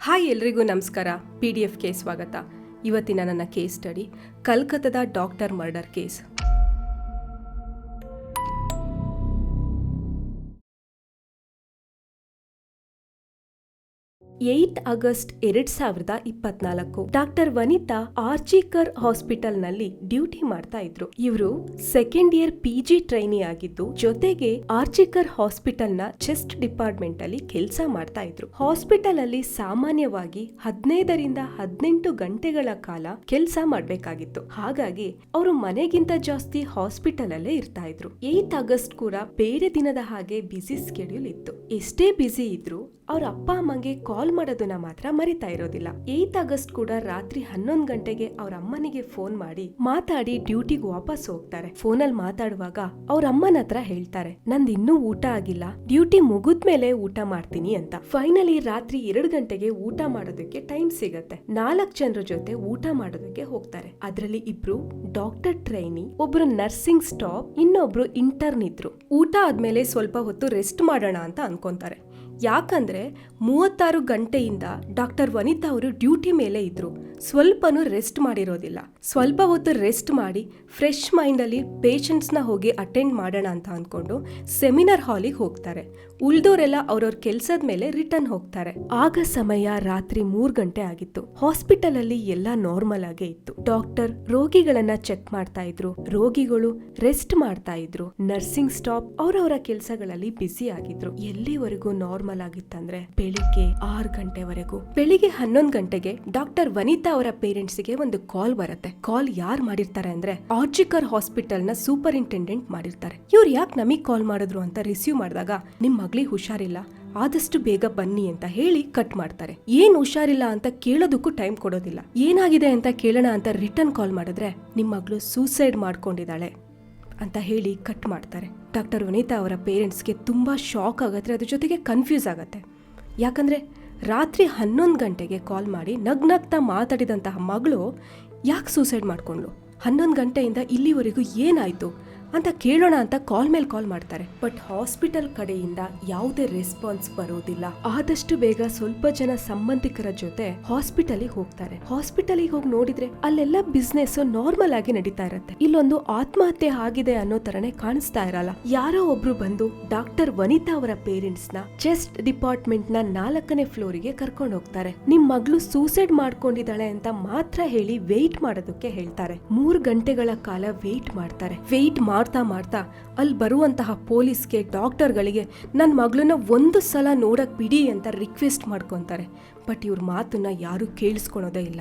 Hi ಎಲ್ರಿಗೂ ನಮಸ್ಕಾರ. P D ಎಫ್ಗೆ ಸ್ವಾಗತ. ಇವತ್ತಿನ ನನ್ನ case study ಕಲ್ಕತ್ತಾದ doctor murder case. Eight August ಎರಡ್ ಸಾವಿರದ ಇಪ್ಪತ್ನಾಲ್ಕು. ಡಾಕ್ಟರ್ ವನಿತಾ ಆರ್ಚಿಕರ್ ಹಾಸ್ಪಿಟಲ್ನಲ್ಲಿ ಡ್ಯೂಟಿ ಮಾಡ್ತಾ ಇದ್ರು. ಇವರು second year P G trainee ಆಗಿದ್ದು, ಜೊತೆಗೆ ಆರ್ಚಿಕರ್ ಹಾಸ್ಪಿಟಲ್ನ ಚೆಸ್ಟ್ ಡಿಪಾರ್ಟ್ಮೆಂಟ್ ಅಲ್ಲಿ ಕೆಲಸ ಮಾಡ್ತಾ ಇದ್ರು. ಹಾಸ್ಪಿಟಲ್ ಅಲ್ಲಿ ಸಾಮಾನ್ಯವಾಗಿ ಹದಿನೈದರಿಂದ ಹದಿನೆಂಟು ಗಂಟೆಗಳ ಕಾಲ ಕೆಲಸ ಮಾಡ್ಬೇಕಾಗಿತ್ತು. ಹಾಗಾಗಿ ಅವರು ಮನೆಗಿಂತ ಜಾಸ್ತಿ ಹಾಸ್ಪಿಟಲ್ ಅಲ್ಲೇ ಇರ್ತಾ ಇದ್ರು. ಏತ್ ಆಗಸ್ಟ್ ಕೂಡ ಬೇರೆ ದಿನದ ಹಾಗೆ ಬ್ಯುಸಿ ಸ್ಕೆಡ್ಯೂಲ್ ಇತ್ತು. ಎಷ್ಟೇ ಬ್ಯುಸಿ ಇದ್ರು ಅವ್ರ ಅಪ್ಪ ಅಮ್ಮಂಗೆ ಕಾಲ್ ಮಾಡೋದನ್ನ ಮಾತ್ರ ಮರಿತಾ ಇರೋದಿಲ್ಲ. ಏತ್ ಆಗಸ್ಟ್ ಕೂಡ ರಾತ್ರಿ ಹನ್ನೊಂದ್ ಗಂಟೆಗೆ ಅವ್ರ ಅಮ್ಮನಿಗೆ ಫೋನ್ ಮಾಡಿ ಮಾತಾಡಿ ಡ್ಯೂಟಿಗೆ ವಾಪಸ್ ಹೋಗ್ತಾರೆ. ಫೋನ್ ಅಲ್ಲಿ ಮಾತಾಡುವಾಗ ಅವ್ರ ಅಮ್ಮನ ಹತ್ರ ಹೇಳ್ತಾರೆ, ನಂದ್ ಇನ್ನೂ ಊಟ ಆಗಿಲ್ಲ, ಡ್ಯೂಟಿ ಮುಗಿದ್ಮೇಲೆ ಊಟ ಮಾಡ್ತೀನಿ ಅಂತ. ಫೈನಲಿ ರಾತ್ರಿ ಎರಡು ಗಂಟೆಗೆ ಊಟ ಮಾಡೋದಕ್ಕೆ ಟೈಮ್ ಸಿಗತ್ತೆ. ನಾಲ್ಕ್ ಜನರ ಜೊತೆ ಊಟ ಮಾಡೋದಕ್ಕೆ ಹೋಗ್ತಾರೆ. ಅದರಲ್ಲಿ ಇಬ್ರು ಡಾಕ್ಟರ್ ಟ್ರೈನಿ, ಒಬ್ರು ನರ್ಸಿಂಗ್ ಸ್ಟಾಪ್ ಇನ್ನೊಬ್ರು ಇಂಟರ್ನ್ ಇದ್ರು. ಊಟ ಆದ್ಮೇಲೆ ಸ್ವಲ್ಪ ಹೊತ್ತು ರೆಸ್ಟ್ ಮಾಡೋಣ ಅಂತ ಅನ್ಕೊಂತಾರೆ. ಯಾಕಂದ್ರೆ ಮೂವತ್ತಾರು ಗಂಟೆಯಿಂದ ಡಾಕ್ಟರ್ ವನಿತಾ ಅವರು ಡ್ಯೂಟಿ ಮೇಲೆ ಇದ್ರು. ಸ್ವಲ್ಪನೂ ರೆಸ್ಟ್ ಮಾಡಿರೋದಿಲ್ಲ. ಸ್ವಲ್ಪ ಹೊತ್ತು ರೆಸ್ಟ್ ಮಾಡಿ ಫ್ರೆಶ್ ಮೈಂಡಲ್ಲಿ ಪೇಷಂಟ್ಸ್ನ ಹೋಗಿ ಅಟೆಂಡ್ ಮಾಡೋಣ ಅಂತ ಅಂದ್ಕೊಂಡು ಸೆಮಿನಾರ್ ಹಾಲಿಗೆ ಹೋಗ್ತಾರೆ. ಉಳ್ದೋರೆಲ್ಲ ಅವ್ರವ್ರ ಕೆಲಸದ ಮೇಲೆ ರಿಟರ್ನ್ ಹೋಗ್ತಾರೆ. ಆಗ ಸಮಯ ರಾತ್ರಿ ಮೂರು ಗಂಟೆ ಆಗಿತ್ತು. ಹಾಸ್ಪಿಟಲ್ ಅಲ್ಲಿ ಎಲ್ಲ ನಾರ್ಮಲ್ ಆಗೇ ಇತ್ತು. ಡಾಕ್ಟರ್ ರೋಗಿಗಳನ್ನ ಚೆಕ್ ಮಾಡ್ತಾ ಇದ್ರು. ರೋಗಿಗಳು ರೆಸ್ಟ್ ಮಾಡ್ತಾ ಇದ್ರು. ನರ್ಸಿಂಗ್ ಸ್ಟಾಪ್ ಅವರವರ ಕೆಲಸಗಳಲ್ಲಿ ಬ್ಯುಸಿ ಆಗಿದ್ರು. ಎಲ್ಲಿವರೆಗೂ ನಾರ್ಮಲ್ ಆಗಿತ್ತಂದ್ರೆ ಬೆಳಿಗ್ಗೆ ಆರು ಗಂಟೆವರೆಗೂ. ಬೆಳಿಗ್ಗೆ ಹನ್ನೊಂದು ಗಂಟೆಗೆ ಡಾಕ್ಟರ್ ವನಿತಾ ಅವರ ಪೇರೆಂಟ್ಸ್ಗೆ ಒಂದು ಕಾಲ್ ಬರುತ್ತೆ. ಕಾಲ್ ಯಾರು ಮಾಡಿರ್ತಾರೆ ಅಂದ್ರೆ ಆರ್ಜಿಕರ್ ಹಾಸ್ಪಿಟಲ್ನ ಸೂಪರಿಂಟೆಂಡೆಂಟ್ ಮಾಡಿರ್ತಾರೆ. ಇವ್ರು ಯಾಕೆ ನಮಗ್ ಕಾಲ್ ಮಾಡಿದ್ರು ಅಂತ ರಿಸೀವ್ ಮಾಡಿದಾಗ ನಿಮ್ ಮಗಳಿಗೆ ಹುಷಾರಿಲ್ಲ, ಆದಷ್ಟು ಬೇಗ ಬನ್ನಿ ಅಂತ ಹೇಳಿ ಕಟ್ ಮಾಡ್ತಾರೆ. ಏನ್ ಹುಷಾರಿಲ್ಲ ಅಂತ ಕೇಳೋದಕ್ಕೂ ಟೈಮ್ ಕೊಡೋದಿಲ್ಲ. ಏನಾಗಿದೆ ಅಂತ ಕೇಳೋಣ ಅಂತ ರಿಟರ್ನ್ ಕಾಲ್ ಮಾಡಿದ್ರೆ ನಿಮ್ ಮಗಳು ಸೂಸೈಡ್ ಮಾಡ್ಕೊಂಡಿದ್ದಾಳೆ ಅಂತ ಹೇಳಿ ಕಟ್ ಮಾಡ್ತಾರೆ. ಡಾಕ್ಟರ್ ವನಿತಾ ಅವರ ಪೇರೆಂಟ್ಸ್ಗೆ ತುಂಬ ಶಾಕ್ ಆಗತ್ತೆ, ಅದ್ರ ಜೊತೆಗೆ ಕನ್ಫ್ಯೂಸ್ ಆಗತ್ತೆ. ಯಾಕಂದರೆ ರಾತ್ರಿ ಹನ್ನೊಂದು ಗಂಟೆಗೆ ಕಾಲ್ ಮಾಡಿ ನಗ್ನಗ್ತಾ ಮಾತಾಡಿದಂತಹ ಮಗಳು ಯಾಕೆ ಸೂಸೈಡ್ ಮಾಡಿಕೊಂಡ್ಳು? ಹನ್ನೊಂದು ಗಂಟೆಯಿಂದ ಇಲ್ಲಿವರೆಗೂ ಏನಾಯಿತು? ಅಂತ ಕೇಳೋಣ ಅಂತ ಕಾಲ್ ಮೇಲೆ ಕಾಲ್ ಮಾಡ್ತಾರೆ. ಬಟ್ ಹಾಸ್ಪಿಟಲ್ ಕಡೆಯಿಂದ ಯಾವುದೇ ರೆಸ್ಪಾನ್ಸ್ ಬರೋದಿಲ್ಲ. ಆದಷ್ಟು ಬೇಗ ಸ್ವಲ್ಪ ಜನ ಸಂಬಂಧಿಕರ ಜೊತೆ ಹಾಸ್ಪಿಟಲಿಗೆ ಹೋಗ್ತಾರೆ. ಹಾಸ್ಪಿಟಲಿಗೆ ಹೋಗಿ ನೋಡಿದ್ರೆ ಅಲ್ಲೆಲ್ಲ ಬಿಸ್ನೆಸ್ ನಾರ್ಮಲ್ ಆಗಿ ನಡೀತಾ ಇರತ್ತೆ. ಇಲ್ಲೊಂದು ಆತ್ಮಹತ್ಯೆ ಆಗಿದೆ ಅನ್ನೋ ತರನೇ ಕಾಣಿಸ್ತಾ ಇರಲ್ಲ. ಯಾರೋ ಒಬ್ರು ಬಂದು ಡಾಕ್ಟರ್ ವನಿತಾ ಅವರ ಪೇರೆಂಟ್ಸ್ನ ಚೆಸ್ಟ್ ಡಿಪಾರ್ಟ್ಮೆಂಟ್ನ ನಾಲ್ಕನೇ ಫ್ಲೋರಿಗೆ ಕರ್ಕೊಂಡು ಹೋಗ್ತಾರೆ. ನಿಮ್ ಮಗಳು ಸೂಸೈಡ್ ಮಾಡ್ಕೊಂಡಿದ್ದಾಳೆ ಅಂತ ಮಾತ್ರ ಹೇಳಿ ವೆಯ್ಟ್ ಮಾಡೋದಕ್ಕೆ ಹೇಳ್ತಾರೆ. ಮೂರ್ ಗಂಟೆಗಳ ಕಾಲ ವೆಯ್ಟ್ ಮಾಡ್ತಾರೆ. ವೆಯ್ಟ್ ಮಾಡ್ತಾ ಮಾಡ್ತಾ ಅಲ್ಲಿ ಬರುವಂತಹ ಪೊಲೀಸ್ಗೆ, ಡಾಕ್ಟರ್ಗಳಿಗೆ ನನ್ನ ಮಗಳನ್ನ ಒಂದು ಸಲ ನೋಡಕ್ಕೆ ಬಿಡಿ ಅಂತ ರಿಕ್ವೆಸ್ಟ್ ಮಾಡ್ಕೊತಾರೆ. ಬಟ್ ಇವ್ರ ಮಾತನ್ನ ಯಾರೂ ಕೇಳಿಸ್ಕೊಳೋದೇ ಇಲ್ಲ.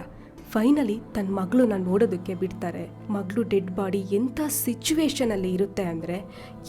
ಫೈನಲಿ ತನ್ನ ಮಗಳನ್ನ ನೋಡೋದಕ್ಕೆ ಬಿಡ್ತಾರೆ. ಮಗಳು ಡೆಡ್ ಬಾಡಿ ಎಂಥ ಸಿಚುವೇಶನಲ್ಲಿ ಇರುತ್ತೆ ಅಂದರೆ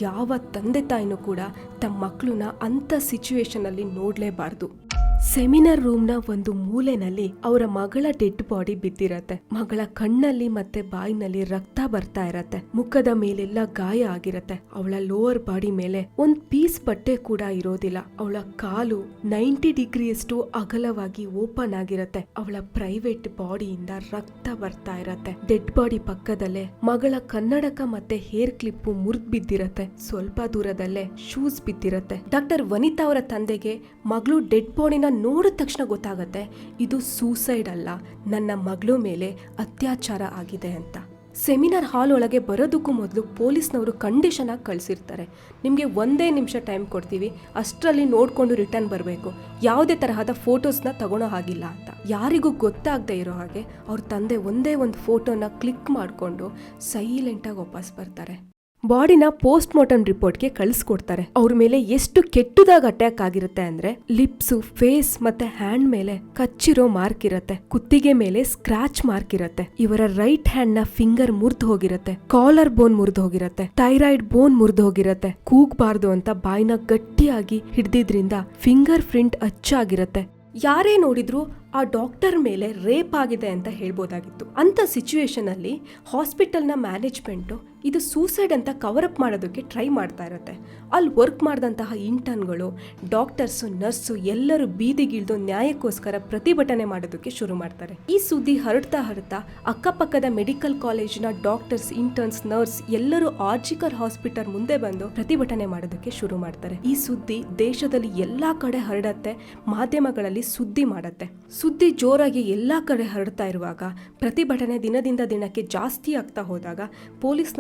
ಯಾವ ತಂದೆ ತಾಯಿನೂ ಕೂಡ ತಮ್ಮ ಮಕ್ಕಳನ್ನ ಅಂಥ ಸಿಚುವೇಶನಲ್ಲಿ ನೋಡಲೇಬಾರ್ದು. ಸೆಮಿನಾರ್ ರೂಮ್ನ ಒಂದು ಮೂಲೆನಲ್ಲಿ ಅವರ ಮಗಳ ಡೆಡ್ ಬಾಡಿ ಬಿದ್ದಿರತ್ತೆ. ಮಗಳ ಕಣ್ಣಲ್ಲಿ ಮತ್ತೆ ಬಾಯಿನಲ್ಲಿ ರಕ್ತ ಬರ್ತಾ ಇರತ್ತೆ. ಮುಖದ ಮೇಲೆಲ್ಲ ಗಾಯ ಆಗಿರತ್ತೆ. ಅವಳ ಲೋವರ್ ಬಾಡಿ ಮೇಲೆ ಒಂದ್ ಪೀಸ್ ಬಟ್ಟೆ ಕೂಡ ಇರೋದಿಲ್ಲ. ಅವಳ ಕಾಲು ನೈಂಟಿ ಡಿಗ್ರಿಯಷ್ಟು ಅಗಲವಾಗಿ ಓಪನ್ ಆಗಿರತ್ತೆ. ಅವಳ ಪ್ರೈವೇಟ್ ಬಾಡಿಯಿಂದ ರಕ್ತ ಬರ್ತಾ ಇರತ್ತೆ. ಡೆಡ್ ಬಾಡಿ ಪಕ್ಕದಲ್ಲೇ ಮಗಳ ಕನ್ನಡಕ ಮತ್ತೆ ಹೇರ್ ಕ್ಲಿಪ್ ಮುರಿದ್ ಬಿದ್ದಿರತ್ತೆ. ಸ್ವಲ್ಪ ದೂರದಲ್ಲೇ ಶೂಸ್ ಬಿದ್ದಿರತ್ತೆ. ಡಾಕ್ಟರ್ ವನಿತಾ ಅವರ ತಂದೆಗೆ ಮಗಳು ಡೆಡ್ ಬಾಡಿನ ನೋಡಿದ ತಕ್ಷಣ ಗೊತ್ತಾಗತ್ತೆ, ಇದು ಸೂಸೈಡ್ ಅಲ್ಲ, ನನ್ನ ಮಗಳು ಮೇಲೆ ಅತ್ಯಾಚಾರ ಆಗಿದೆ ಅಂತ. ಸೆಮಿನಾರ್ ಹಾಲ್ ಒಳಗೆ ಬರೋದಕ್ಕೂ ಮೊದಲು ಪೊಲೀಸ್ನವರು ಕಂಡೀಷನ್ ಆಗಿ ಕಳಿಸಿರ್ತಾರೆ. ನಿಮಗೆ ಒಂದೇ ನಿಮಿಷ ಟೈಮ್ ಕೊಡ್ತೀವಿ, ಅಷ್ಟರಲ್ಲಿ ನೋಡಿಕೊಂಡು ರಿಟರ್ನ್ ಬರಬೇಕು. ಯಾವುದೇ ತರಹದ ಫೋಟೋಸ್ನ ತಗೊಳೋ ಹಾಗಿಲ್ಲ ಅಂತ. ಯಾರಿಗೂ ಗೊತ್ತಾಗದೆ ಇರೋ ಹಾಗೆ ಅವ್ರ ತಂದೆ ಒಂದೇ ಒಂದು ಫೋಟೋನ ಕ್ಲಿಕ್ ಮಾಡಿಕೊಂಡು ಸೈಲೆಂಟಾಗಿ ವಾಪಸ್ ಬರ್ತಾರೆ. ಬಾಡಿನ ಪೋಸ್ಟ್ ಮಾರ್ಟಮ್ ರಿಪೋರ್ಟ್ಗೆ ಕಳಿಸ್ಕೊಡ್ತಾರೆ. ಅವ್ರ ಮೇಲೆ ಎಷ್ಟು ಕೆಟ್ಟದಾಗ ಅಟ್ಯಾಕ್ ಆಗಿರುತ್ತೆ ಅಂದ್ರೆ ಲಿಪ್ಸು, ಫೇಸ್ ಮತ್ತೆ ಹ್ಯಾಂಡ್ ಮೇಲೆ ಕಚ್ಚಿರೋ ಮಾರ್ಕ್ ಇರತ್ತೆ. ಕುತ್ತಿಗೆ ಮೇಲೆ ಸ್ಕ್ರಾಚ್ ಮಾರ್ಕ್ ಇರತ್ತೆ. ಇವರ ರೈಟ್ ಹ್ಯಾಂಡ್ನ ಫಿಂಗರ್ ಮುರಿದು ಹೋಗಿರತ್ತೆ. ಕಾಲರ್ ಬೋನ್ ಮುರಿದು ಹೋಗಿರತ್ತೆ. ಥೈರಾಯ್ಡ್ ಬೋನ್ ಮುರಿದು ಹೋಗಿರತ್ತೆ. ಕೂಗ್ಬಾರ್ದು ಅಂತ ಬಾಯಿನ ಗಟ್ಟಿಯಾಗಿ ಹಿಡ್ದಿದ್ರಿಂದ ಫಿಂಗರ್ ಪ್ರಿಂಟ್ ಅಚ್ಚಾಗಿರತ್ತೆ. ಯಾರೇ ನೋಡಿದ್ರು ಆ ಡಾಕ್ಟರ್ ಮೇಲೆ ರೇಪ್ ಆಗಿದೆ ಅಂತ ಹೇಳ್ಬೋದಾಗಿತ್ತು. ಅಂಥ ಸಿಚುವೇಶನ್ ಅಲ್ಲಿ ಹಾಸ್ಪಿಟಲ್ನ ಮ್ಯಾನೇಜ್ಮೆಂಟು ಇದು ಸೂಸೈಡ್ ಅಂತ ಕವರ್ ಅಪ್ ಮಾಡೋದಕ್ಕೆ ಟ್ರೈ ಮಾಡ್ತಾ ಇರುತ್ತೆ. ಅಲ್ಲಿ ವರ್ಕ್ ಮಾಡಿದಂತಹ ಇಂಟರ್ನ್ಗಳು ಡಾಕ್ಟರ್ಸು ನರ್ಸು ಎಲ್ಲರೂ ಬೀದಿಗಿಳಿದು ನ್ಯಾಯಕ್ಕೋಸ್ಕರ ಪ್ರತಿಭಟನೆ ಮಾಡೋದಕ್ಕೆ ಶುರು ಮಾಡ್ತಾರೆ. ಈ ಸುದ್ದಿ ಹರಡ್ತಾ ಹರಡ್ತಾ ಅಕ್ಕಪಕ್ಕದ ಮೆಡಿಕಲ್ ಕಾಲೇಜಿನ ಡಾಕ್ಟರ್ಸ್ ಇಂಟರ್ನ್ಸ್ ನರ್ಸ್ ಎಲ್ಲರೂ ಆರ್ಜಿಕರ್ ಹಾಸ್ಪಿಟಲ್ ಮುಂದೆ ಬಂದು ಪ್ರತಿಭಟನೆ ಮಾಡೋದಕ್ಕೆ ಶುರು ಮಾಡ್ತಾರೆ. ಈ ಸುದ್ದಿ ದೇಶದಲ್ಲಿ ಎಲ್ಲ ಕಡೆ ಹರಡತ್ತೆ, ಮಾಧ್ಯಮಗಳಲ್ಲಿ ಸುದ್ದಿ ಮಾಡತ್ತೆ. ಸುದ್ದಿ ಜೋರಾಗಿ ಎಲ್ಲ ಕಡೆ ಹರಡ್ತಾ ಇರುವಾಗ, ಪ್ರತಿಭಟನೆ ದಿನದಿಂದ ದಿನಕ್ಕೆ ಜಾಸ್ತಿ ಆಗ್ತಾ ಹೋದಾಗ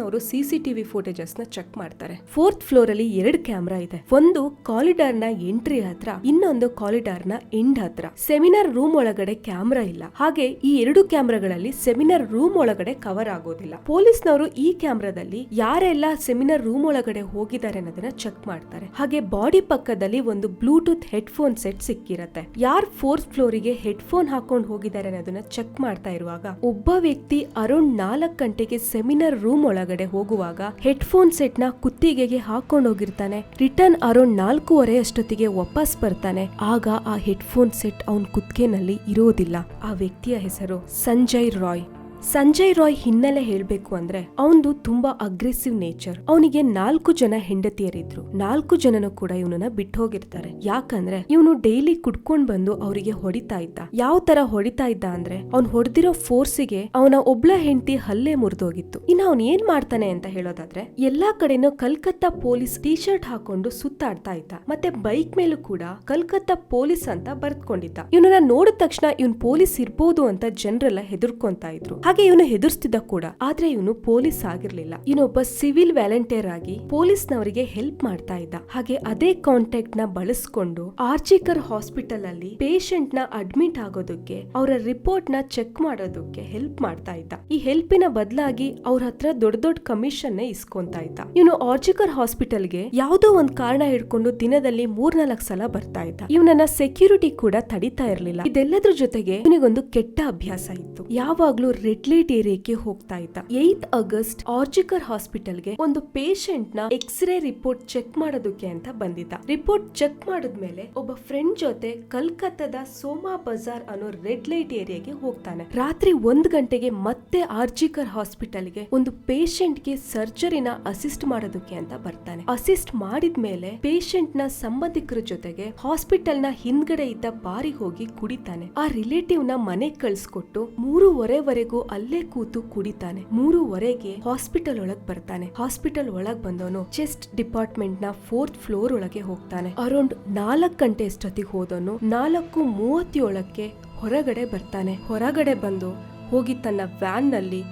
ಪೊಲೀಸ್ನವರು ಸಿಸಿಟಿವಿ ಫೋಟೇಜಸ್ನ ಚೆಕ್ ಮಾಡ್ತಾರೆ. ಫೋರ್ತ್ ಫ್ಲೋರ್ ಅಲ್ಲಿ ಎರಡು ಕ್ಯಾಮ್ರಾ ಇದೆ. ಒಂದು ಕಾರಿಡಾರ್ನ ಎಂಟ್ರಿ ಹತ್ರ, ಇನ್ನೊಂದು ಕಾರಿಡಾರ್ನ ಎಂಡ್ ಹತ್ರ. ಸೆಮಿನಾರ್ ರೂಮ್ ಒಳಗಡೆ ಕ್ಯಾಮ್ರಾ ಇಲ್ಲ. ಹಾಗೆ ಈ ಎರಡು ಕ್ಯಾಮ್ರಾಗಳಲ್ಲಿ ಸೆಮಿನಾರ್ ರೂಮ್ ಒಳಗಡೆ ಕವರ್ ಆಗೋದಿಲ್ಲ. ಪೊಲೀಸ್ನವರು ಈ ಕ್ಯಾಮ್ರಾದಲ್ಲಿ ಯಾರೆಲ್ಲ ಸೆಮಿನಾರ್ ರೂಮ್ ಒಳಗಡೆ ಹೋಗಿದ್ದಾರೆ ಅನ್ನೋದನ್ನ ಚೆಕ್ ಮಾಡ್ತಾರೆ. ಹಾಗೆ ಬಾಡಿ ಪಕ್ಕದಲ್ಲಿ ಒಂದು ಬ್ಲೂಟೂತ್ ಹೆಡ್ ಫೋನ್ ಸೆಟ್ ಸಿಕ್ಕಿರತ್ತೆ. ಯಾರ್ ಫೋರ್ತ್ ಫ್ಲೋರಿಗೆ ಹೆಡ್ಫೋನ್ ಹಾಕೊಂಡು ಹೋಗಿದ್ದಾರೆ ಅನ್ನೋದನ್ನ ಚೆಕ್ ಮಾಡ್ತಾ ಇರುವಾಗ, ಒಬ್ಬ ವ್ಯಕ್ತಿ ಅರೌಂಡ್ ನಾಲ್ಕು ಗಂಟೆಗೆ ಸೆಮಿನಾರ್ ರೂಮ್ ಒಳಗಡೆ ಹೋಗುವಾಗ ಹೆಡ್ಫೋನ್ ಸೆಟ್ನ ಕುತ್ತಿಗೆಗೆ ಹಾಕೊಂಡು ಹೋಗಿರ್ತಾನೆ ರಿಟರ್ನ್ ಅರೌಂಡ್ ನಾಲ್ಕೂವರೆ ಅಷ್ಟೊತ್ತಿಗೆ ವಾಪಸ್ ಬರ್ತಾನೆ. ಆಗ ಆ ಹೆಡ್ಫೋನ್ ಸೆಟ್ ಅವನ್ ಕುತ್ತಿಗೆನಲ್ಲಿ ಇರೋದಿಲ್ಲ. ಆ ವ್ಯಕ್ತಿಯ ಹೆಸರು ಸಂಜಯ್ ರಾಯ್. ಸಂಜಯ್ ರಾಯ್ ಹಿನ್ನೆಲೆ ಹೇಳ್ಬೇಕು ಅಂದ್ರೆ ಅವನದು ತುಂಬಾ ಅಗ್ರೆಸಿವ್ ನೇಚರ್ ಅವನಿಗೆ ನಾಲ್ಕು ಜನ ಹೆಂಡತಿಯರಿದ್ರು. ನಾಲ್ಕು ಜನನು ಕೂಡ ಇವನನ್ನ ಬಿಟ್ಟು ಹೋಗಿರ್ತಾರೆ ಯಾಕಂದ್ರೆ ಇವನು ಡೈಲಿ ಕುಡ್ಕೊಂಡ್ ಬಂದು ಅವರಿಗೆ ಹೊಡಿತಾ ಇದ್ದ. ಯಾವ ತರ ಹೊಡಿತಾ ಇದ್ದ ಅಂದ್ರೆ ಅವ್ನ್ ಹೊಡೆದಿರೋ ಫೋರ್ಸಿಗೆ ಅವನ ಒಬ್ಳ ಹೆಂಡತಿ ಹಲ್ಲೆ ಮುರಿದೋಗಿತ್ತು. ಇನ್ನು ಅವನ್ ಏನ್ ಮಾಡ್ತಾನೆ ಅಂತ ಹೇಳೋದಾದ್ರೆ ಎಲ್ಲಾ ಕಡೆನೂ ಕಲ್ಕತ್ತಾ ಪೊಲೀಸ್ ಟೀ ಶರ್ಟ್ ಹಾಕೊಂಡು ಸುತ್ತಾಡ್ತಾ ಇದ್ದ. ಮತ್ತೆ ಬೈಕ್ ಮೇಲೂ ಕೂಡ ಕಲ್ಕತ್ತಾ ಪೊಲೀಸ್ ಅಂತ ಬರ್ತ್ಕೊಂಡಿದ್ದ ಇವನನ್ನ ನೋಡಿದ ತಕ್ಷಣ ಇವನ್ ಪೊಲೀಸ್ ಇರ್ಬೋದು ಅಂತ ಜನರೆಲ್ಲ ಹೆದರ್ಕೊಂತ ಇದ್ರು. ಹಾಗೆ ಇವನು ಹೆದರ್ಸ್ತಿದ್ದ ಕೂಡ. ಆದ್ರೆ ಇವನು ಪೊಲೀಸ್ ಆಗಿರ್ಲಿಲ್ಲ. ಇವನೊಬ್ಬ ಸಿವಿಲ್ ವ್ಯಾಲಂಟಿಯರ್ ಆಗಿ ಪೊಲೀಸ್ನವರಿಗೆ ಹೆಲ್ಪ್ ಮಾಡ್ತಾ ಇದ್ದ. ಹಾಗೆ ಅದೇ ಕಾಂಟ್ಯಾಕ್ಟ್ನ ಬಳಸ್ಕೊಂಡು ಆರ್ಚಿಕರ್ ಹಾಸ್ಪಿಟಲ್ ಅಲ್ಲಿ ಪೇಷಂಟ್ನ ಅಡ್ಮಿಟ್ ಆಗೋದಕ್ಕೆ, ಅವರ ರಿಪೋರ್ಟ್ನ ಚೆಕ್ ಮಾಡೋದಕ್ಕೆ ಹೆಲ್ಪ್ ಮಾಡ್ತಾ ಇದ್ದ. ಈ ಹೆಲ್ಪಿನ ಬದಲಾಗಿ ಅವ್ರ ಹತ್ರ ದೊಡ್ಡ ದೊಡ್ಡ ಕಮಿಷನ್ ಇಸ್ಕೊಂತಾ ಇದ್ದ. ಇವನು ಆರ್ಚಿಕರ್ ಹಾಸ್ಪಿಟಲ್ಗೆ ಯಾವುದೋ ಒಂದ್ ಕಾರಣ ಹಿಡ್ಕೊಂಡು ದಿನದಲ್ಲಿ ಮೂರ್ನಾಲ್ಕು ಸಲ ಬರ್ತಾ ಇದ್ದ. ಇವನನ್ನ ಸೆಕ್ಯೂರಿಟಿ ಕೂಡ ತಡಿತಾ ಇರ್ಲಿಲ್ಲ. ಇದೆಲ್ಲದ್ರ ಜೊತೆಗೆ ಇವನಿಗೊಂದು ಕೆಟ್ಟ ಅಭ್ಯಾಸ ಇತ್ತು. ಯಾವಾಗ್ಲೂ ರೆಡ್ ಲೈಟ್ ಏರಿಯಾಕ್ಕೆ ಹೋಗ್ತಾ ಇದ್ದ. ಏತ್ ಆಗಸ್ಟ್ ಆರ್ಜಿಕರ್ ಹಾಸ್ಪಿಟಲ್ಗೆ ಒಂದು ಪೇಷಂಟ್ನ ಎಕ್ಸ್ರೇ ರಿಪೋರ್ಟ್ ಚೆಕ್ ಮಾಡೋದಕ್ಕೆ ಅಂತ ಬಂದಿದ್ದ. ರಿಪೋರ್ಟ್ ಚೆಕ್ ಮಾಡಿದ್ಮೇಲೆ ಒಬ್ಬ ಫ್ರೆಂಡ್ ಜೊತೆ ಕಲ್ಕತ್ತಾದ ಸೋಮಾ ಬಜಾರ್ ಅನ್ನೋ ರೆಡ್ ಲೈಟ್ ಏರಿಯಾಗೆ ಹೋಗ್ತಾನೆ. ರಾತ್ರಿ ಒಂದ್ ಗಂಟೆಗೆ ಮತ್ತೆ ಆರ್ಜಿಕರ್ ಹಾಸ್ಪಿಟಲ್ಗೆ ಒಂದು ಪೇಷಂಟ್ಗೆ ಸರ್ಜರಿನ ಅಸಿಸ್ಟ್ ಮಾಡೋದಕ್ಕೆ ಅಂತ ಬರ್ತಾನೆ. ಅಸಿಸ್ಟ್ ಮಾಡಿದ್ಮೇಲೆ ಪೇಷಂಟ್ನ ಸಂಬಂಧಿಕರ ಜೊತೆಗೆ ಹಾಸ್ಪಿಟಲ್ನ ಹಿಂದ್ಗಡೆ ಇದ್ದ ಬಾರಿ ಹೋಗಿ ಕುಡಿತಾನೆ. ಆ ರಿಲೇಟಿವ್ನ ಮನೆ ಕಳ್ಸ್ಕೊಟ್ಟು ಮೂರುವರೆವರೆಗೂ ಅಲ್ಲೇ ಕೂತು ಕುಡಿತಾನೆ. ಮೂರುವರೆಗೆ ಹಾಸ್ಪಿಟಲ್ ಒಳಗ್ ಬರ್ತಾನೆ. ಹಾಸ್ಪಿಟಲ್ ಒಳಗ್ ಬಂದವನು ಚೆಸ್ಟ್ ಡಿಪಾರ್ಟ್ಮೆಂಟ್ನ ಫೋರ್ತ್ ಫ್ಲೋರ್ ಒಳಗೆ ಹೋಗ್ತಾನೆ. ಅರೌಂಡ್ ನಾಲ್ಕ್ ಗಂಟೆ ಅಷ್ಟೊತ್ತಿಗೆ ಹೋದವನು ನಾಲ್ಕು ಮೂವತ್ತೇಳಕ್ಕೆ ಹೊರಗಡೆ ಬರ್ತಾನೆ. ಹೊರಗಡೆ ಬಂದು ಹೋಗಿ ತನ್ನ ವ್ಯಾನ್ನಲ್ಲಿ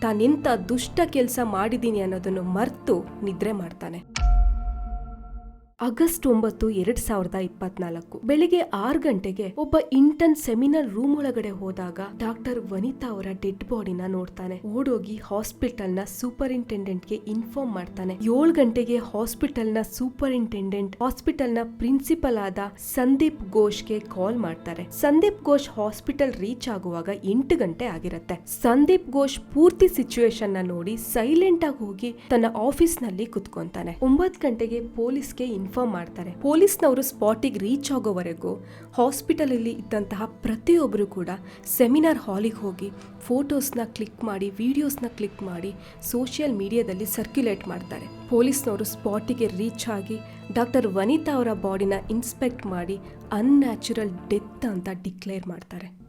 ತಾನಿಂತ ದುಷ್ಟ ಕೆಲಸ ಮಾಡಿದ್ದೀನಿ ಅನ್ನೋದನ್ನು ಮರ್ತು ನಿದ್ರೆ ಮಾಡ್ತಾನೆ. ಆಗಸ್ಟ್ ಒಂಬತ್ತು, ಎರಡ್ ಸಾವಿರದ ಇಪ್ಪತ್ನಾಲ್ಕು. ಬೆಳಿಗ್ಗೆ ಆರು ಗಂಟೆಗೆ ಒಬ್ಬ ಇಂಟರ್ನ್ ಸೆಮಿನಾರ್ ರೂಮ್ ಒಳಗಡೆ ಹೋದಾಗ ಡಾಕ್ಟರ್ ವನಿತಾ ಅವರ ಡೆಡ್ ಬಾಡಿನ ನೋಡ್ತಾನೆ. ಓಡೋಗಿ ಹಾಸ್ಪಿಟಲ್ನ ಸೂಪರಿಂಟೆಂಡೆಂಟ್ಗೆ ಇನ್ಫಾರ್ಮ್ ಮಾಡ್ತಾನೆ. ಏಳು ಗಂಟೆಗೆ ಹಾಸ್ಪಿಟಲ್ನ ಸೂಪರಿಂಟೆಂಡೆಂಟ್ ಹಾಸ್ಪಿಟಲ್ನ ಪ್ರಿನ್ಸಿಪಲ್ ಆದ ಸಂದೀಪ್ ಘೋಷ್ಗೆ ಕಾಲ್ ಮಾಡ್ತಾರೆ. ಸಂದೀಪ್ ಘೋಷ್ ಹಾಸ್ಪಿಟಲ್ ರೀಚ್ ಆಗುವಾಗ ಎಂಟು ಗಂಟೆ ಆಗಿರುತ್ತೆ. ಸಂದೀಪ್ ಘೋಷ್ ಪೂರ್ತಿ ಸಿಚುವೇಶನ್ನ ನೋಡಿ ಸೈಲೆಂಟ್ ಆಗಿ ಹೋಗಿ ತನ್ನ ಆಫೀಸ್ನಲ್ಲಿ ಕುತ್ಕೊಂತಾನೆ. ಒಂಬತ್ತು ಗಂಟೆಗೆ ಪೊಲೀಸ್ಗೆ ಇನ್ಫಾರ್ಮ್ ಮಾಡ್ತಾರೆ. ಪೊಲೀಸ್ನವರು ಸ್ಪಾಟಿಗೆ ರೀಚ್ ಆಗೋವರೆಗೂ ಹಾಸ್ಪಿಟಲಲ್ಲಿ ಇದ್ದಂತಹ ಪ್ರತಿಯೊಬ್ಬರು ಕೂಡ ಸೆಮಿನಾರ್ ಹಾಲಿಗೆ ಹೋಗಿ ಫೋಟೋಸ್ನ ಕ್ಲಿಕ್ ಮಾಡಿ ವಿಡಿಯೋಸ್ನ ಕ್ಲಿಕ್ ಮಾಡಿ ಸೋಷಿಯಲ್ ಮೀಡಿಯಾದಲ್ಲಿ ಸರ್ಕ್ಯುಲೇಟ್ ಮಾಡ್ತಾರೆ. ಪೊಲೀಸ್ನವರು ಸ್ಪಾಟಿಗೆ ರೀಚ್ ಆಗಿ ಡಾಕ್ಟರ್ ವನಿತಾ ಅವರ ಬಾಡಿನ ಇನ್ಸ್ಪೆಕ್ಟ್ ಮಾಡಿ ಅನ್ನ್ಯಾಚುರಲ್ ಡೆತ್ ಅಂತ ಡಿಕ್ಲೇರ್ ಮಾಡ್ತಾರೆ.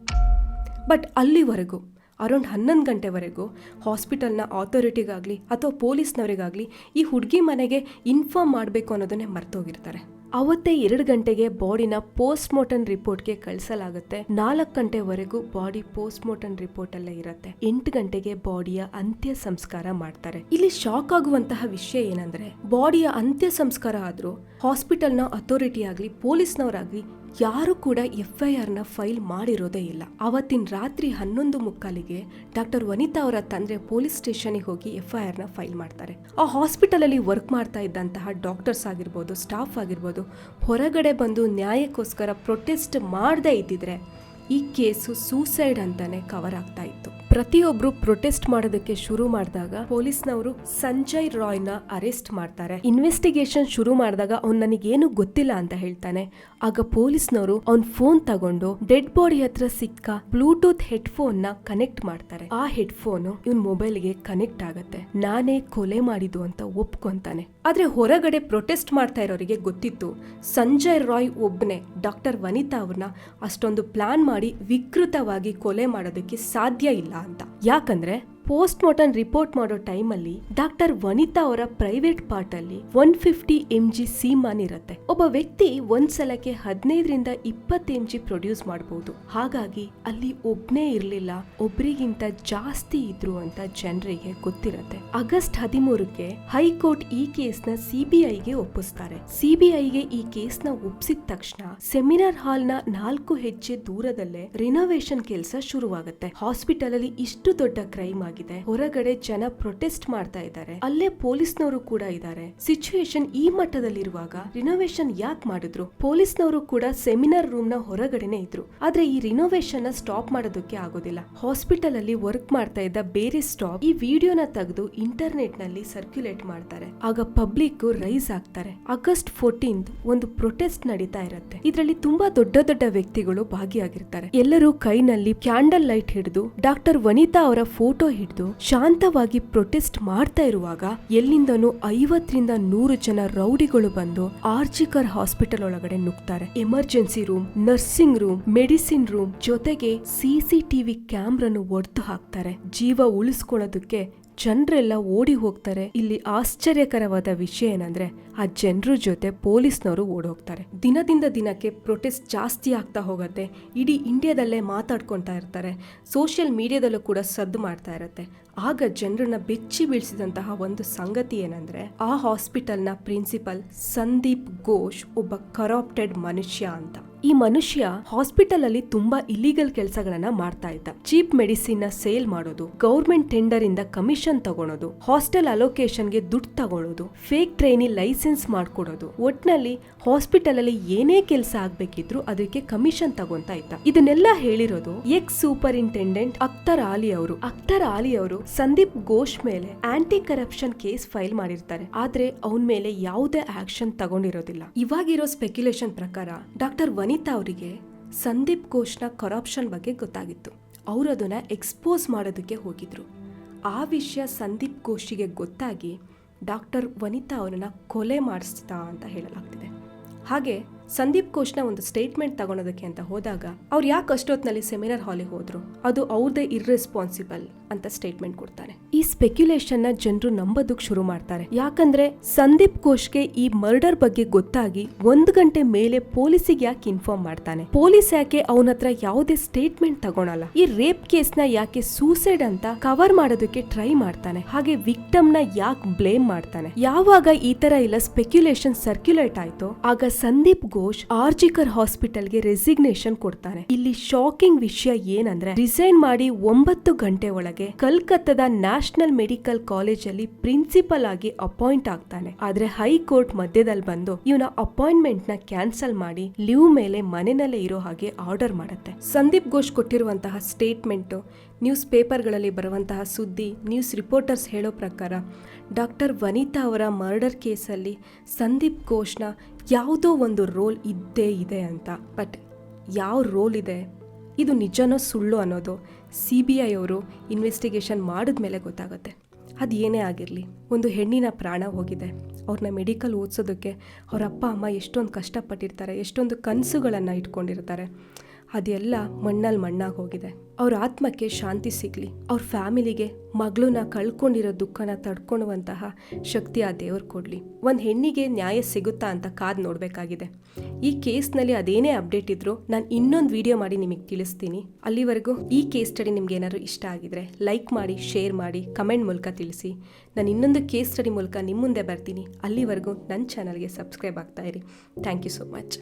ಬಟ್ ಅಲ್ಲಿವರೆಗೂ ಅರೌಂಡ್ ಹನ್ನೊಂದು ಗಂಟೆವರೆಗೂ ಹಾಸ್ಪಿಟಲ್ನ ಅಥಾರಿಟಿಗಾಗಲಿ ಅಥವಾ ಪೊಲೀಸ್ನವರಿಗಾಗಲಿ ಈ ಹುಡುಗಿ ಮನೆಗೆ ಇನ್ಫಾರ್ಮ್ ಮಾಡಬೇಕು ಅನ್ನೋದನ್ನೇ ಮರ್ತೋಗಿರ್ತಾರೆ. ಅವತ್ತೇ ಎರಡು ಗಂಟೆಗೆ ಬಾಡಿನ ಪೋಸ್ಟ್ ಮಾರ್ಟಮ್ ರಿಪೋರ್ಟ್ಗೆ ಕಳಿಸಲಾಗುತ್ತೆ. ನಾಲ್ಕು ಗಂಟೆವರೆಗೂ ಬಾಡಿ ಪೋಸ್ಟ್ ಮಾರ್ಟಮ್ ರಿಪೋರ್ಟ್ ಅಲ್ಲೇ ಇರುತ್ತೆ. ಎಂಟು ಗಂಟೆಗೆ ಬಾಡಿಯ ಅಂತ್ಯ ಸಂಸ್ಕಾರ ಮಾಡ್ತಾರೆ. ಇಲ್ಲಿ ಶಾಕ್ ಆಗುವಂತಹ ವಿಷಯ ಏನಂದ್ರೆ, ಬಾಡಿಯ ಅಂತ್ಯ ಸಂಸ್ಕಾರ ಆದ್ರೂ ಹಾಸ್ಪಿಟಲ್ನ ಅಥಾರಿಟಿ ಆಗಲಿ, ಪೊಲೀಸ್ನವರಾಗ್ಲಿ ಯಾರು ಕೂಡ ಎಫ್ ಐ ಆರ್ನ ಫೈಲ್ ಮಾಡಿರೋದೇ ಇಲ್ಲ. ಅವತ್ತಿನ ರಾತ್ರಿ ಹನ್ನೊಂದು ಮುಕ್ಕಾಲಿಗೆ ಡಾಕ್ಟರ್ ವನಿತಾ ಅವರ ತಂದೆ ಪೊಲೀಸ್ ಸ್ಟೇಷನ್ಗೆ ಹೋಗಿ ಎಫ್ ಐ ಆರ್ನ ಫೈಲ್ ಮಾಡ್ತಾರೆ. ಆ ಹಾಸ್ಪಿಟಲಲ್ಲಿ ವರ್ಕ್ ಮಾಡ್ತಾ ಇದ್ದಂತಹ ಡಾಕ್ಟರ್ಸ್ ಆಗಿರ್ಬೋದು, ಸ್ಟಾಫ್ ಆಗಿರ್ಬೋದು, ಹೊರಗಡೆ ಬಂದು ನ್ಯಾಯಕ್ಕೋಸ್ಕರ ಪ್ರೊಟೆಸ್ಟ್ ಮಾಡದೇ ಇದ್ದಿದ್ರೆ ಈ ಕೇಸು ಸೂಸೈಡ್ ಅಂತಾನೆ ಕವರ್ ಆಗ್ತಾ ಇತ್ತು. ಪ್ರತಿಯೊಬ್ರು ಪ್ರೊಟೆಸ್ಟ್ ಮಾಡೋದಕ್ಕೆ ಶುರು ಮಾಡಿದಾಗ ಪೊಲೀಸ್ನವರು ಸಂಜಯ್ ರಾಯ್ನ ಅರೆಸ್ಟ್ ಮಾಡ್ತಾರೆ. ಇನ್ವೆಸ್ಟಿಗೇಷನ್ ಶುರು ಮಾಡಿದಾಗ ಅವ್ನ್ ನನಗೇನು ಗೊತ್ತಿಲ್ಲ ಅಂತ ಹೇಳ್ತಾನೆ. ಆಗ ಪೊಲೀಸ್ನವರು ಅವ್ನ್ ಫೋನ್ ತಗೊಂಡು ಡೆಡ್ ಬಾಡಿ ಹತ್ರ ಸಿಕ್ಕ ಬ್ಲೂಟೂತ್ ಹೆಡ್ಫೋನ್ನ ಕನೆಕ್ಟ್ ಮಾಡ್ತಾರೆ. ಆ ಹೆಡ್ ಫೋನ್ ಇವನ್ ಮೊಬೈಲ್ಗೆ ಕನೆಕ್ಟ್ ಆಗತ್ತೆ. ನಾನೇ ಕೊಲೆ ಮಾಡಿದ್ದು ಅಂತ ಒಪ್ಕೊಂತಾನೆ. ಆದ್ರೆ ಹೊರಗಡೆ ಪ್ರೊಟೆಸ್ಟ್ ಮಾಡ್ತಾ ಇರೋರಿಗೆ ಗೊತ್ತಿತ್ತು. ಸಂಜಯ್ ರಾಯ್ ಒಬ್ಬನೇ ಡಾಕ್ಟರ್ ವನಿತಾ ಅವ್ರನ್ನ ಅಷ್ಟೊಂದು ಪ್ಲಾನ್ ಮಾಡಿ ವಿಕೃತವಾಗಿ ಕೊಲೆ ಮಾಡೋದಕ್ಕೆ ಸಾಧ್ಯ ಇಲ್ಲ ಅಂತ. ಯಾಕಂದ್ರೆ ಪೋಸ್ಟ್ ಮಾರ್ಟಮ್ ರಿಪೋರ್ಟ್ ಮಾಡೋ ಟೈಮಲ್ಲಿ ಡಾಕ್ಟರ್ ವನಿತಾ ಅವರ ಪ್ರೈವೇಟ್ ಪಾರ್ಟ್ ಅಲ್ಲಿ one fifty M G semen ಇರುತ್ತೆ. ಒಬ್ಬ ವ್ಯಕ್ತಿ ಒಂದ್ ಸಲಕ್ಕೆ ಹದಿನೈದರಿಂದ ಇಪ್ಪತ್ತು ಎಂ ಜಿ ಪ್ರೊಡ್ಯೂಸ್ ಮಾಡಬಹುದು ಹಾಗಾಗಿ ಅಲ್ಲಿ ಒಬ್ನೇ ಇರ್ಲಿಲ್ಲ, ಒಬ್ರಿಗಿಂತ ಜಾಸ್ತಿ ಇದ್ರು ಅಂತ ಜನರಿಗೆ ಗೊತ್ತಿರತ್ತೆ. ಆಗಸ್ಟ್ ಹದಿಮೂರಕ್ಕೆ ಹೈಕೋರ್ಟ್ ಈ ಕೇಸ್ ಕೇಸ್ನ ಸಿಬಿಐಗೆ ಒಪ್ಪಿಸ್ತಾರೆ. ಸಿಬಿಐಗೆ ಈ ಕೇಸ್ನ ಒಪ್ಪಿಸಿದ ತಕ್ಷಣ ಸೆಮಿನಾರ್ ಹಾಲ್ನ ನಾಲ್ಕು ಹೆಜ್ಜೆ ದೂರದಲ್ಲೇ ರಿನೋವೇಷನ್ ಕೆಲಸ ಶುರುವಾಗುತ್ತೆ. ಹಾಸ್ಪಿಟಲ್ ಅಲ್ಲಿ ಇಷ್ಟು ದೊಡ್ಡ ಕ್ರೈಮ್ ಆಗಿದೆ. ಹೊರಗಡೆ ಜನ ಪ್ರೊಟೆಸ್ಟ್ ಮಾಡ್ತಾ ಇದ್ದಾರೆ. ಅಲ್ಲೇ ಪೊಲೀಸ್ನವರು ಕೂಡ ಇದ್ದಾರೆ. ಸಿಚುಯೇಷನ್ ಈ ಮಟ್ಟದಲ್ಲಿರುವಾಗ ರಿನೋವೇಶನ್ ಯಾಕೆ ಮಾಡಿದ್ರು? ಪೊಲೀಸ್ನವರು ಕೂಡ ಸೆಮಿನಾರ್ ರೂಮ್ನ ಹೊರಗಡೆನೆ ಇದ್ರು. ಆದ್ರೆ ಈ ರಿನೋವೇಶನ್ನ ಸ್ಟಾಪ್ ಮಾಡೋದಕ್ಕೆ ಆಗೋದಿಲ್ಲ. ಹಾಸ್ಪಿಟಲ್ ಅಲ್ಲಿ ವರ್ಕ್ ಮಾಡ್ತಾ ಇದ್ದ ಬೇರೆ ಸ್ಟಾಪ್ ಈ ವಿಡಿಯೋನ ತೆಗೆದು ಇಂಟರ್ನೆಟ್ನಲ್ಲಿ ಸರ್ಕ್ಯುಲೇಟ್ ಮಾಡ್ತಾರೆ. ಆಗ ಪಬ್ಲಿಕ್ ರೈಸ್ ಆಗ್ತಾರೆ. ಆಗಸ್ಟ್ ಫೋರ್ಟೀನ್ತ್ ಒಂದು ಪ್ರೊಟೆಸ್ಟ್ ನಡೀತಾ ಇರುತ್ತೆ. ಇದರಲ್ಲಿ ತುಂಬಾ ದೊಡ್ಡ ದೊಡ್ಡ ವ್ಯಕ್ತಿಗಳು ಭಾಗಿಯಾಗಿರ್ತಾರೆ. ಎಲ್ಲರೂ ಕೈನಲ್ಲಿ ಕ್ಯಾಂಡಲ್ ಲೈಟ್ ಹಿಡಿದು ಡಾಕ್ಟರ್ ವನಿತಾ ಅವರ ಫೋಟೋ ಶಾಂತವಾಗಿ ಪ್ರೊಟೆಸ್ಟ್ ಮಾಡ್ತಾ ಇರುವಾಗ ಎಲ್ಲಿಂದನೂ ಐವತ್ತರಿಂದ ನೂರು ಜನ ರೌಡಿಗಳು ಬಂದು ಆರ್ಜಿಕರ್ ಹಾಸ್ಪಿಟಲ್ ಒಳಗಡೆ ನುಗ್ತಾರೆ. Emergency room, nursing room, medicine room ಜೊತೆಗೆ ಸಿಸಿಟಿವಿ ಕ್ಯಾಮ್ರನ್ನು ಒಡೆದು ಹಾಕ್ತಾರೆ. ಜೀವ ಉಳಿಸ್ಕೊಳ್ಳೋದಕ್ಕೆ ಜನರೆಲ್ಲ ಓಡಿ ಹೋಗ್ತಾರೆ. ಇಲ್ಲಿ ಆಶ್ಚರ್ಯಕರವಾದ ವಿಷಯ ಏನಂದ್ರೆ, ಆ ಜನರ ಜೊತೆ ಪೊಲೀಸ್ನವರು ಓಡಿ ಹೋಗ್ತಾರೆ. ದಿನದಿಂದ ದಿನಕ್ಕೆ ಪ್ರೊಟೆಸ್ಟ್ ಜಾಸ್ತಿ ಆಗ್ತಾ ಹೋಗುತ್ತೆ. ಇಡೀ ಇಂಡಿಯಾದಲ್ಲೇ ಮಾತಾಡ್ಕೊತಾ ಇರ್ತಾರೆ. ಸೋಷಿಯಲ್ ಮೀಡಿಯಾದಲ್ಲೂ ಕೂಡ ಸದ್ದು ಮಾಡ್ತಾ ಇರುತ್ತೆ. ಆಗ ಜನರನ್ನ ಬೆಚ್ಚಿ ಬೀಳಿಸಿದಂತಹ ಒಂದು ಸಂಗತಿ ಏನಂದ್ರೆ, ಆ ಹಾಸ್ಪಿಟಲ್ನ ಪ್ರಿನ್ಸಿಪಲ್ ಸಂದೀಪ್ ಘೋಷ್ ಒಬ್ಬ ಕರಾಪ್ಟೆಡ್ ಮನುಷ್ಯ ಅಂತ. ಈ ಮನುಷ್ಯ ಹಾಸ್ಪಿಟಲ್ ಅಲ್ಲಿ ತುಂಬಾ ಇಲಿಗಲ್ ಕೆಲಸಗಳನ್ನ ಮಾಡ್ತಾ ಇದ್ದ. ಚೀಪ್ ಮೆಡಿಸಿನ್ನ ಸೇಲ್ ಮಾಡೋದು, ಗೌರ್ಮೆಂಟ್ ಟೆಂಡರ್ ಇಂದ ಕಮಿಷನ್ ತಗೊಳೋದು, ಹಾಸ್ಟೆಲ್ ಅಲೋಕೇಶನ್ಗೆ ದುಡ್ಡು ತಗೊಳ್ಳೋದು ಫೇಕ್ ಟ್ರೈನಿ ಲೈಸೆನ್ಸ್ ಮಾಡ್ಕೊಡೋದು. ಒಟ್ನಲ್ಲಿ ಹಾಸ್ಪಿಟಲ್ ಅಲ್ಲಿ ಏನೇ ಕೆಲಸ ಆಗ್ಬೇಕಿದ್ರು ಅದಕ್ಕೆ ಕಮಿಷನ್ ತಗೊಂತ ಇದ್ದ. ಇದನ್ನೆಲ್ಲ ಹೇಳಿರೋದು ಎಕ್ಸ್ ಸೂಪರಿಂಟೆಂಡೆಂಟ್ ಅಖ್ತರ್ ಆಲಿ ಅವರು. ಅಖ್ತರ್ ಆಲಿ ಅವರು ಸಂದೀಪ್ ಘೋಷ್ ಮೇಲೆ ಆಂಟಿ ಕರಪ್ಷನ್ ಕೇಸ್ ಫೈಲ್ ಮಾಡಿರ್ತಾರೆ. ಆದ್ರೆ ಅವನ್ ಮೇಲೆ ಯಾವುದೇ ಆಕ್ಷನ್ ತಗೊಂಡಿರೋದಿಲ್ಲ. ಇವಾಗಿರೋ ಸ್ಪೆಕ್ಯುಲೇಷನ್ ಪ್ರಕಾರ ಡಾಕ್ಟರ್ ವನಿತಾ ಅವರಿಗೆ ಸಂದೀಪ್ ಘೋಷ್ನ ಕರಪ್ಷನ್ ಬಗ್ಗೆ ಗೊತ್ತಾಗಿತ್ತು. ಅವರು ಅದನ್ನ ಎಕ್ಸ್ಪೋಸ್ ಮಾಡೋದಕ್ಕೆ ಹೋಗಿದ್ರು. ಆ ವಿಷಯ ಸಂದೀಪ್ ಘೋಷಿಗೆ ಗೊತ್ತಾಗಿ ಡಾಕ್ಟರ್ ವನಿತಾ ಅವರನ್ನ ಕೊಲೆ ಮಾಡಿಸ್ತಾ ಅಂತ ಹೇಳಲಾಗ್ತಿದೆ. ಹಾಗೆ ಸಂದೀಪ್ ಘೋಷ್ನ ಒಂದು ಸ್ಟೇಟ್ಮೆಂಟ್ ತಗೊಳೋದಕ್ಕೆ ಅಂತ ಹೋದಾಗ, ಅವ್ರು ಯಾಕೆ ಅಷ್ಟೊತ್ತಿನಲ್ಲಿ ಸೆಮಿನಾರ್ ಹಾಲಿಗೆ ಹೋದ್ರು? ಅದು ಅವ್ರದೇ ಇರ್ರೆಸ್ಪಾನ್ಸಿಬಲ್ ಅಂತ ಸ್ಟೇಟ್ಮೆಂಟ್ ಕೊಡ್ತಾರೆ. ಈ ಸ್ಪೆಕ್ಯುಲೇಷನ್ನ ಜನರು ನಂಬೋದಕ್ಕೆ ಶುರು ಮಾಡ್ತಾರೆ. ಯಾಕಂದ್ರೆ ಸಂದೀಪ್ ಘೋಷ್ಗೆ ಈ ಮರ್ಡರ್ ಬಗ್ಗೆ ಗೊತ್ತಾಗಿ ಒಂದು ಗಂಟೆ ಮೇಲೆ ಪೊಲೀಸಿಗೆ ಯಾಕೆ ಇನ್ಫಾರ್ಮ್ ಮಾಡ್ತಾನೆ? ಪೊಲೀಸ್ ಯಾಕೆ ಅವನ ಹತ್ರ ಯಾವುದೇ ಸ್ಟೇಟ್ಮೆಂಟ್ ತಗೊಳಲ್ಲ? ಈ ರೇಪ್ ಕೇಸ್ನ ಯಾಕೆ ಸೂಸೈಡ್ ಅಂತ ಕವರ್ ಮಾಡೋದಕ್ಕೆ ಟ್ರೈ ಮಾಡ್ತಾನೆ. ಹಾಗೆ ವಿಕ್ಟಮ್ನ ಯಾಕೆ ಬ್ಲೇಮ್ ಮಾಡ್ತಾನೆ? ಯಾವಾಗ ಈ ತರ ಇಲ್ಲ ಸ್ಪೆಕ್ಯುಲೇಷನ್ ಸರ್ಕ್ಯುಲೇಟ್ ಆಯ್ತು, ಆಗ ಸಂದೀಪ್ ಘೋಷ್ ಆರ್ಜಿಕರ್ ಹಾಸ್ಪಿಟಲ್ಗೆ ರೆಸಿಗ್ನೇಷನ್ ಕೊಡ್ತಾರೆ. ಇಲ್ಲಿ ಶಾಕಿಂಗ್ ವಿಷಯ ಏನಂದ್ರೆ, ರಿಸೈನ್ ಮಾಡಿ ಒಂಬತ್ತು ಗಂಟೆ ಒಳಗೆ ಕಲ್ಕತ್ತಾದ ನ್ಯಾಷನಲ್ ಮೆಡಿಕಲ್ ಕಾಲೇಜ್ ಅಲ್ಲಿ ಪ್ರಿನ್ಸಿಪಲ್ ಆಗಿ ಅಪಾಯಿಂಟ್ ಆಗ್ತಾನೆ. ಆದ್ರೆ ಹೈಕೋರ್ಟ್ ಮಧ್ಯದಲ್ಲಿ ಬಂದು ಇವನ ಅಪಾಯಿಂಟ್ಮೆಂಟ್ನ ಕ್ಯಾನ್ಸಲ್ ಮಾಡಿ ಲೀವ್ ಮೇಲೆ ಮನೆಯಲ್ಲೇ ಇರೋ ಹಾಗೆ ಆರ್ಡರ್ ಮಾಡುತ್ತೆ. ಸಂದೀಪ್ ಘೋಷ್ ಕೊಟ್ಟಿರುವಂತಹ ಸ್ಟೇಟ್ಮೆಂಟ್, ನ್ಯೂಸ್ ಪೇಪರ್ಗಳಲ್ಲಿ ಬರುವಂತಹ ಸುದ್ದಿ, ನ್ಯೂಸ್ ರಿಪೋರ್ಟರ್ಸ್ ಹೇಳೋ ಪ್ರಕಾರ ಡಾಕ್ಟರ್ ವನಿತಾ ಅವರ ಮರ್ಡರ್ ಕೇಸಲ್ಲಿ ಸಂದೀಪ್ ಘೋಷ್ನ ಯಾವುದೋ ಒಂದು ರೋಲ್ ಇದ್ದೇ ಇದೆ ಅಂತ. ಬಟ್ ಯಾವ ರೋಲ್ ಇದೆ? ಇದು ನಿಜನೋ ಸುಳ್ಳು ಅನ್ನೋದು ಸಿ ಬಿ ಐ ಅವರು ಇನ್ವೆಸ್ಟಿಗೇಷನ್ ಮಾಡಿದ್ಮೇಲೆ ಗೊತ್ತಾಗುತ್ತೆ. ಅದು ಏನೇ ಆಗಿರಲಿ, ಒಂದು ಹೆಣ್ಣಿನ ಪ್ರಾಣ ಹೋಗಿದೆ. ಅವ್ರನ್ನ ಮೆಡಿಕಲ್ ಓದಿಸೋದಕ್ಕೆ ಅವ್ರ ಅಪ್ಪ, ಅಮ್ಮ ಎಷ್ಟೊಂದು ಕಷ್ಟಪಟ್ಟಿರ್ತಾರೆ, ಎಷ್ಟೊಂದು ಕನಸುಗಳನ್ನು ಇಟ್ಕೊಂಡಿರ್ತಾರೆ. ಅದೆಲ್ಲ ಮಣ್ಣಲ್ಲಿ ಮಣ್ಣಾಗಿ ಹೋಗಿದೆ. ಅವ್ರ ಆತ್ಮಕ್ಕೆ ಶಾಂತಿ ಸಿಗಲಿ. ಅವ್ರ ಫ್ಯಾಮಿಲಿಗೆ ಮಗಳನ್ನ ಕಳ್ಕೊಂಡಿರೋ ದುಃಖನ ತಡ್ಕೊಳ್ಳುವಂತಹ ಶಕ್ತಿ ಆ ದೇವ್ರು ಕೊಡಲಿ. ಒಂದು ಹೆಣ್ಣಿಗೆ ನ್ಯಾಯ ಸಿಗುತ್ತಾ ಅಂತ ಕಾದು ನೋಡಬೇಕಾಗಿದೆ. ಈ ಕೇಸ್ನಲ್ಲಿ ಅದೇನೇ ಅಪ್ಡೇಟ್ ಇದ್ರು ನಾನು ಇನ್ನೊಂದು ವಿಡಿಯೋ ಮಾಡಿ ನಿಮಗೆ ತಿಳಿಸ್ತೀನಿ. ಅಲ್ಲಿವರೆಗೂ ಈ ಕೇಸ್ ಸ್ಟಡಿ ನಿಮ್ಗೆ ಏನಾದರೂ ಇಷ್ಟ ಆಗಿದ್ರೆ ಲೈಕ್ ಮಾಡಿ, ಶೇರ್ ಮಾಡಿ, ಕಮೆಂಟ್ ಮೂಲಕ ತಿಳಿಸಿ. ನಾನು ಇನ್ನೊಂದು ಕೇಸ್ ಸ್ಟಡಿ ಮೂಲಕ ನಿಮ್ಮ ಮುಂದೆ ಬರ್ತೀನಿ. ಅಲ್ಲಿವರೆಗೂ ನನ್ನ ಚಾನಲ್ಗೆ ಸಬ್ಸ್ಕ್ರೈಬ್ ಆಗ್ತಾ ಇರಿ. Thank you so much.